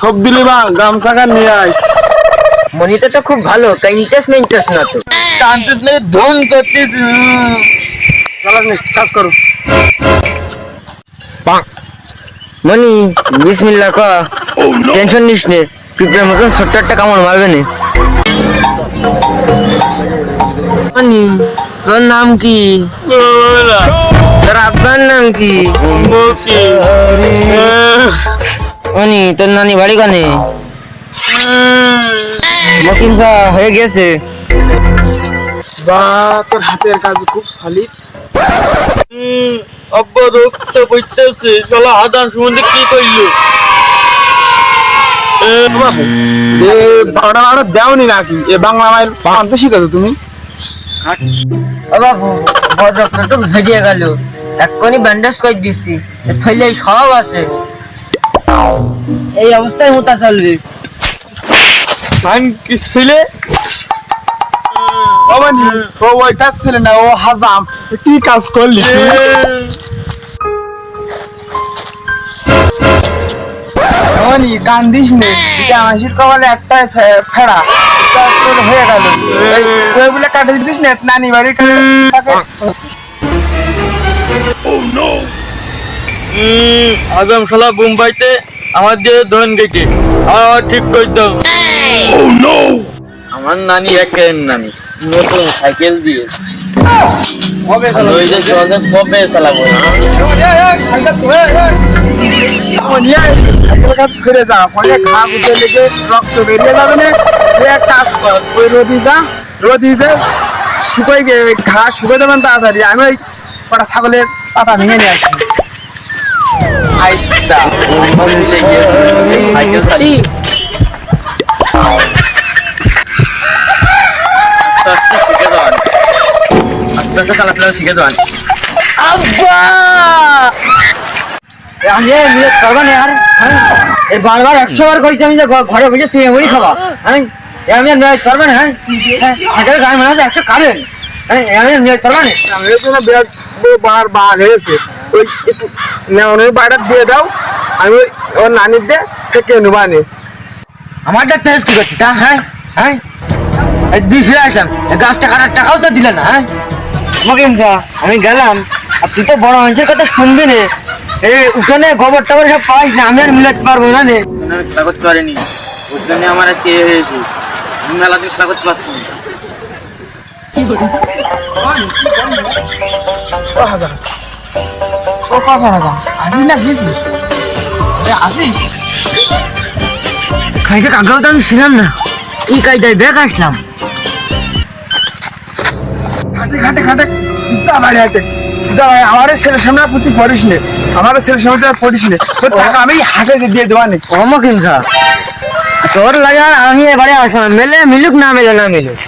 সব দিলি বা গামছা কান নিয়ে আয়। মনিটা তো খুব ভালো কাইন্টাস মেন্টাস না তো? টানতিস না ধন করতিস কাজ করো। মনি বিসমিল্লাহ ক। টেনশন নিস নে পিঁপড়ের মতন ছোট্ট একটা কামড় মারবে না। মনি তোর নাম কি? তোর আব্বার নাম কি? মনি তোর নানি বাড়ি কানে? মকিমসা হয়ে গেছে। বা, তোর হাতের কাজ খুব সলিড আব্বা রক্ত বইতেছে চলো আদান সম্বন্ধে কি কইলো? এ বারোটা বারোটা দেওনি নাকি? এ, বাংলা মাইল আনতে শিখেছো তুমি? বাবু ভদ্রকটা ঝরিয়ে গেল। এক্ষুনি ব্যান্ডেজ করে দিচ্ছি থইলে সব আছে। এই অবস্থায় মোতা চলবে। টাইম কি ছিলে? ও মানে ওইটা ছেলে না ও হাজাম। কি কাজ করলি ওনি কান্দিস নে। এটা হাসির কপালে একটাই ফে- ফেড়া। হয়ে গেল। এই কাটে দিস না নানি বাড়ি আগাম শালা মুম্বাইতে আমার দিয়ে ধন গেছে আর ঠিক করে দাও। আমার নানি একের নানি নতুন সাইকেল দিয়ে চলে কবে চালাবো? কাজ করে যা ফলে ঘা উঠে লেগে রক্ত বেরিয়ে যাবে না এক কাজ কর ওই রোদি যা রোদি যে শুকাই গে ঘা শুকাই দেবেন তাড়াতাড়ি আমি ওই কটা ছাগলের পাতা ভেঙে নিয়ে আসি আইতা হসপিটালে গিয়েছে সাইকেল চালিয়ে আস্তে আস্তে শিখে যাওয়ান আস্তে চালাতে শিখে যাওয়ান আব্বা! আমি নিজে করব না আর? এই বারবার একশো বার কইছি আমি যে ঘরে বসে শুয়ে মুড়ি খাবা। হ্যাঁ? আমি আর করব না হ্যাঁ? হাজার গায়ে মনে হয় একশো খাবেন হ্যাঁ? আমি আর করব না। এর জন্য বিরাট বার বার হয়েছে। ওই একটু নেওয়ানোর বাড়িটা দিয়ে দাও। আমি ওই ওর নানির দিয়ে সেকে নেবানে আমারটা তেজ কি করছি তা হ্যাঁ? হ্যাঁ? দুই ফিরে আসলাম। গাছটা কাটার টাকাও তো দিলে না হ্যাঁ? যা আমি গেলাম। আর তুই তো বড় মানুষের কথা শুনবি না। এই উঠোনে গোবর টবর সব পাইস না আমি আর মিলাতে পারব না আমি খেলা করতে পারিনি। ওর জন্য আমার আজকে এ হয়েছে। আমি মেলা খেলা করতে পারছি হাজার। ও পাঁচ হাজার। আসিস না গেছিস আসিস খাইতে কাকাও তো আমি ছিলাম না। এই কায়দায় ব্যাগ আসলাম। খাটে খাটে সুজা বাড়ি হাতে সুজা বাড়ি আমার ছেলের সামনে প্রতি পড়িস নে। আমার ছেলের সামনে আর পড়িস নে। তোর টাকা আমি হাটে যে দিয়ে দেওয়া নেই কম কিনছা তোর লাগা আমি এবারে আসলাম মেলে মিলুক না মেলে না মিলুক।